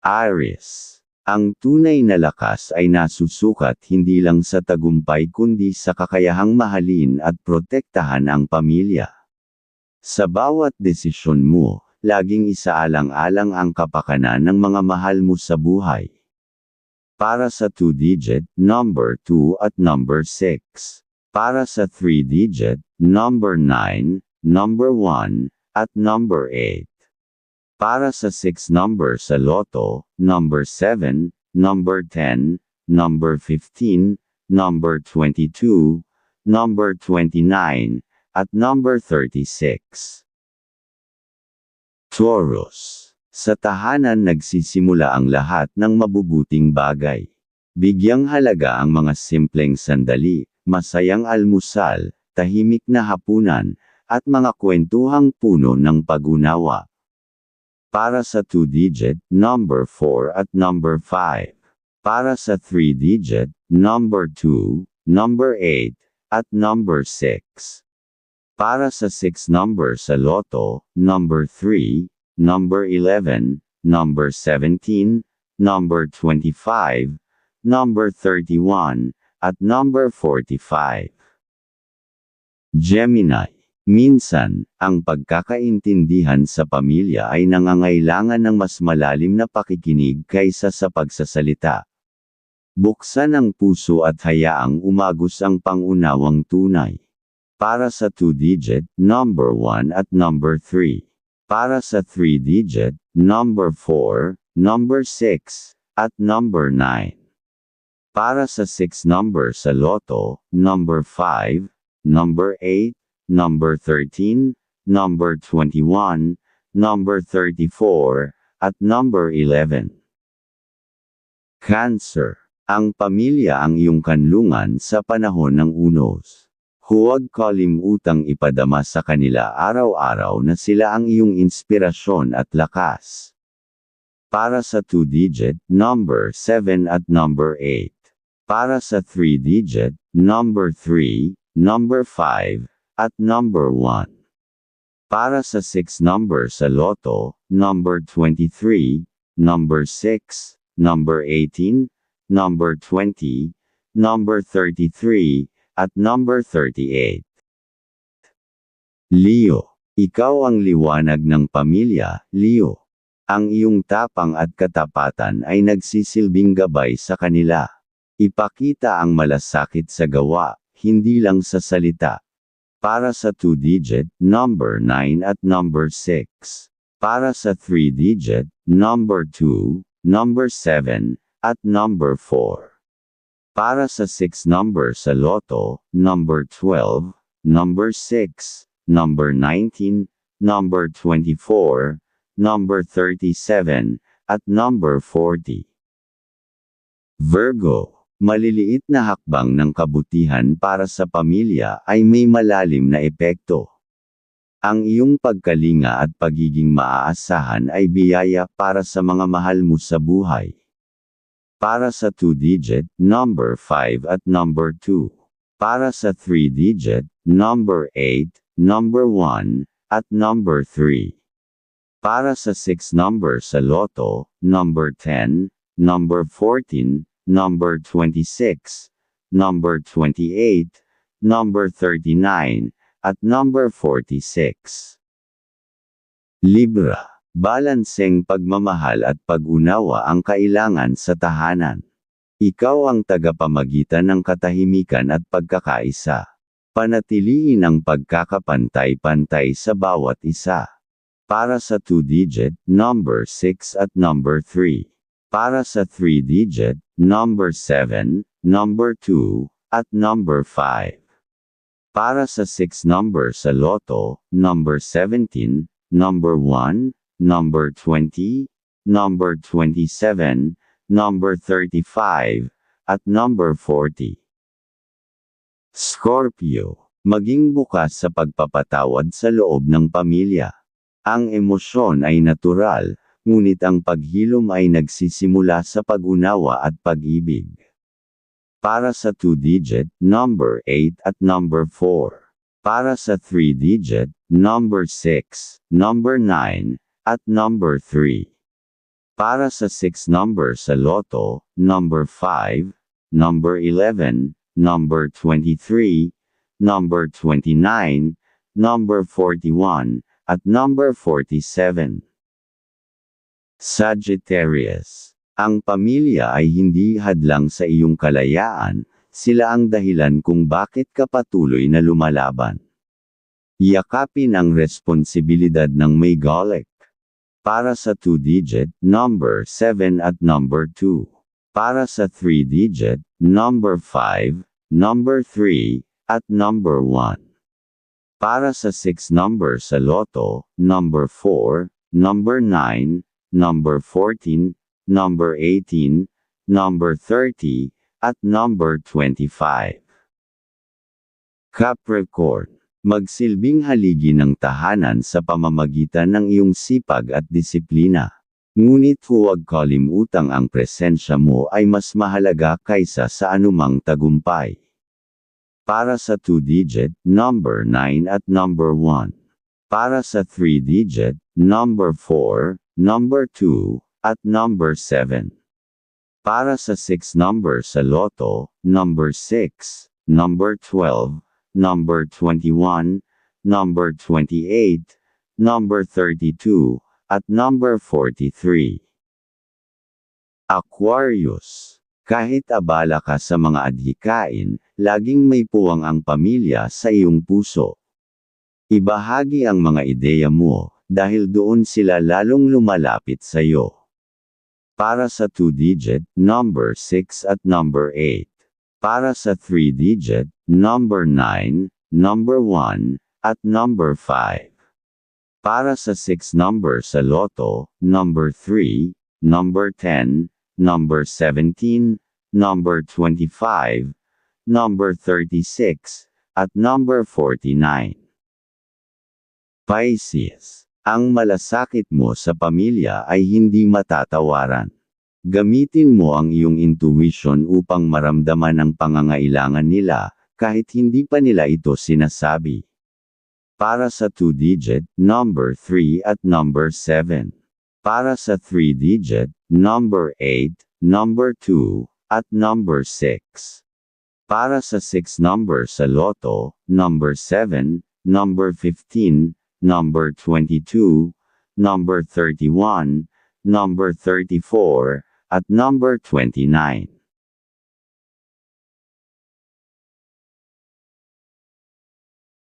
Aries. Ang tunay na lakas ay nasusukat hindi lang sa tagumpay kundi sa kakayahang mahalin at protektahan ang pamilya. Sa bawat desisyon mo, laging isaalang-alang ang kapakanan ng mga mahal mo sa buhay. Para sa 2-digit, number 2 at number 6. Para sa 3-digit, number 9, number 1, at number 8. Para sa 6 number sa loto, number 7, number 10, number 15, number 22, number 29, at number 36. Taurus. Sa tahanan nagsisimula ang lahat ng mabubuting bagay. Bigyang halaga ang mga simpleng sandali, masayang almusal, tahimik na hapunan, at mga kwentuhang puno ng pag-unawa. Para sa 2-digit, number 4 at number 5. Para sa 3-digit, number 2, number 8, at number 6. Para sa 6 number sa loto, number 3, number 11, number 17, number 25, number 31, at number 45. Gemini. Minsan, ang pagkakaintindihan sa pamilya ay nangangailangan ng mas malalim na pakikinig kaysa sa pagsasalita. Buksan ang puso at hayaang umagos ang pangunawang tunay. Para sa 2-digit, number 1 at number 3. Para sa 3-digit, number 4, number 6, at number 9. Para sa 6 number sa loto, number 5, number 8, number 13, number 21, number 34, at number 11. Cancer. Ang pamilya ang iyong kanlungan sa panahon ng unos. Huwag kalimutang ipadama sa kanila araw-araw na sila ang iyong inspirasyon at lakas. Para sa 2-digit, number 7 at number 8. Para sa 3-digit, number 3, number 5, at number 1. Para sa 6 number sa loto, number 23, number 6, number 18, number 20, number 33, at number 38. Leo, ikaw ang liwanag ng pamilya, Leo. Ang iyong tapang at katapatan ay nagsisilbing gabay sa kanila. Ipakita ang malasakit sa gawa, hindi lang sa salita. Para sa 2-digit, number 9 at number 6. Para sa 3-digit, number 2, number 7, at number 4. Para sa 6 number sa loto, number 12, number 6, number 19, number 24, number 37, at number 40. Virgo, maliliit na hakbang ng kabutihan para sa pamilya ay may malalim na epekto. Ang iyong pagkalinga at pagiging maaasahan ay biyaya para sa mga mahal mo sa buhay. Para sa 2-digit, number 5 at number 2. Para sa 3-digit, number 8, number 1, at number 3. Para sa 6 number sa loto, number 10, number 14, number 26, number 28, number 39, at number 46. Libra Balanseng pagmamahal at pag-unawa ang kailangan sa tahanan. Ikaw ang tagapamagitan ng katahimikan at pagkakaisa. Panatiliin ang pagkakapantay-pantay sa bawat isa. Para sa 2-digit, number 6 at number 3. Para sa 3-digit, number 7, number 2, at number 5. Para sa 6 number sa loto, number 17, number 1, number 20, number 27, number 35, at number 40. Scorpio, maging bukas sa pagpapatawad sa loob ng pamilya. Ang emosyon ay natural, ngunit ang paghilom ay nagsisimula sa pag-unawa at pag-ibig. Para sa 2-digit, number 8 at number 4. Para sa 3-digit, number 6, number 9, at number 3. Para sa 6 number sa loto, number 5, number 11, number 23, number 29, number 41, at number 47. Sagittarius. Ang pamilya ay hindi hadlang sa iyong kalayaan, sila ang dahilan kung bakit ka patuloy na lumalaban. Yakapin ang responsibilidad ng may galik. Para sa 2-digit, number 7 at number 2. Para sa 3-digit, number 5, number 3, at number 1. Para sa 6 number sa loto, number 4, number 9, number 14, number 18, number 30, at number 25. Capricorn Magsilbing haligi ng tahanan sa pamamagitan ng iyong sipag at disiplina. Ngunit huwag kalimutang ang presensya mo ay mas mahalaga kaysa sa anumang tagumpay. Para sa 2-digit, number 9 at number 1. Para sa 3-digit, number 4, number 2, at number 7. Para sa 6 number sa loto, number 6, number 12, number 21, number 28, number 32, at number 43. Aquarius. Kahit abala ka sa mga adhikain, laging may puwang ang pamilya sa iyong puso. Ibahagi ang mga ideya mo, dahil doon sila lalong lumalapit sa iyo. Para sa 2-digit, number 6 at number 8. Para sa 3-digit, number 9, number 1, at number 5. Para sa 6 number sa loto, number 3, number 10, number 17, number 25, number 36, at number 49. Pisces. Ang malasakit mo sa pamilya ay hindi matatawaran. Gamitin mo ang iyong intuition upang maramdaman ang pangangailangan nila, kahit hindi pa nila ito sinasabi. Para sa 2-digit, number 3 at number 7. Para sa 3-digit, number 8, number 2, at number 6. Para sa 6 number sa loto, number 7, number 15, number 22, number 31, number 34, at number 29.